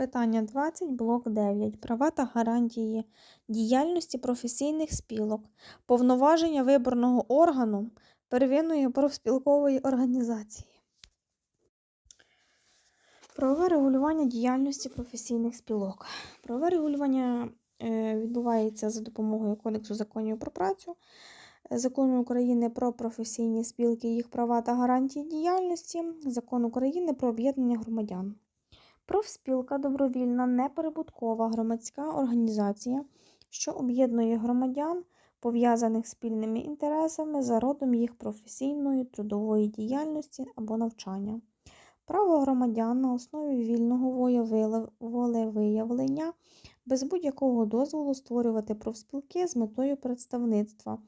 Питання 20, блок 9. Права та гарантії діяльності професійних спілок. Повноваження виборного органу первинної профспілкової організації. Правове регулювання діяльності професійних спілок. Правове регулювання е, відбувається за допомогою Кодексу законів про працю, Закону України про професійні спілки, їх права та гарантії діяльності, Закон України про об'єднання громадян. Профспілка добровільна неприбуткова громадська організація, що об'єднує громадян, пов'язаних спільними інтересами за родом їх професійної, трудової діяльності або навчання. Право громадян на основі вільного волевиявлення без будь-якого дозволу створювати профспілки з метою представництва,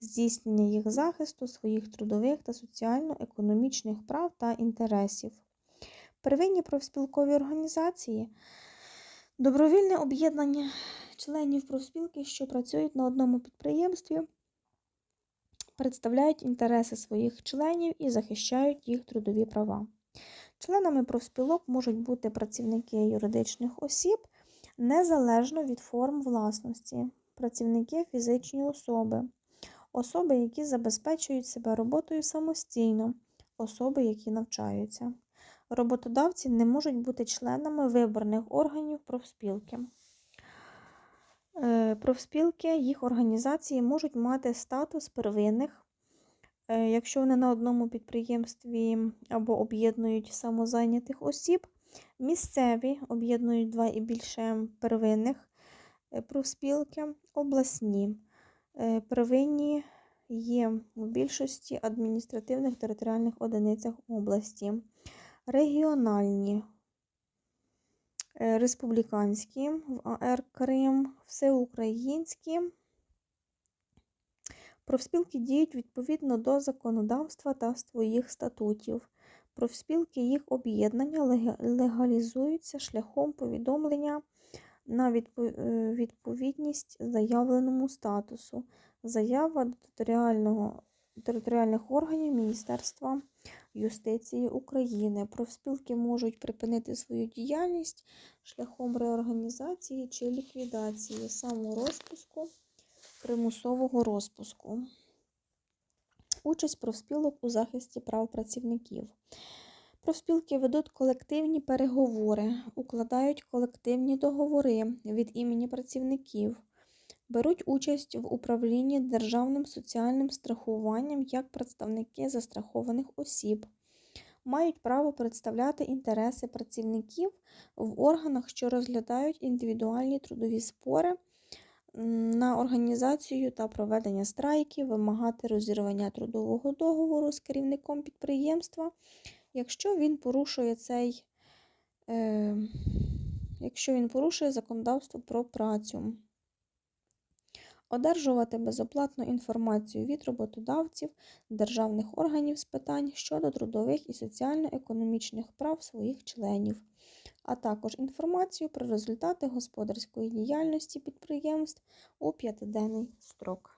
здійснення їх захисту своїх трудових та соціально-економічних прав та інтересів. Первинні профспілкові організації добровільне об'єднання членів профспілки, що працюють на одному підприємстві, представляють інтереси своїх членів і захищають їх трудові права. Членами профспілок можуть бути працівники юридичних осіб незалежно від форм власності, працівники фізичні особи, особи, які забезпечують себе роботою самостійно, особи, які навчаються. Роботодавці не можуть бути членами виборних органів профспілки. Е, Профспілки, їх організації можуть мати статус первинних, е, якщо вони на одному підприємстві або об'єднують самозайнятих осіб. Місцеві об'єднують два і більше первинних е, профспілки, обласні. Первинні є в більшості адміністративних територіальних одиницях області регіональні, е, республіканські в АР Крим, всеукраїнські. Профспілки діють відповідно до законодавства та своїх статутів. Профспілки їх об'єднання легалізуються шляхом повідомлення на е, відповідність заявленому статусу. Заява до територіальних органів Міністерства юстиції України. Профспілки можуть припинити свою діяльність шляхом реорганізації чи ліквідації саморозпуску, примусового розпуску. Участь профспілок у захисті прав працівників. Профспілки ведуть колективні переговори, укладають колективні договори від імені працівників, беруть участь в управлінні державним соціальним страхуванням як представники застрахованих осіб, мають право представляти інтереси працівників в органах, що розглядають індивідуальні трудові спори на організацію та проведення страйків, вимагати розірвання трудового договору з керівником підприємства, якщо він порушує цей, е, якщо він порушує законодавство про працю. Одержувати безоплатну інформацію від роботодавців, державних органів з питань щодо трудових і соціально-економічних прав своїх членів, а також інформацію про результати господарської діяльності підприємств у п'ятиденний строк.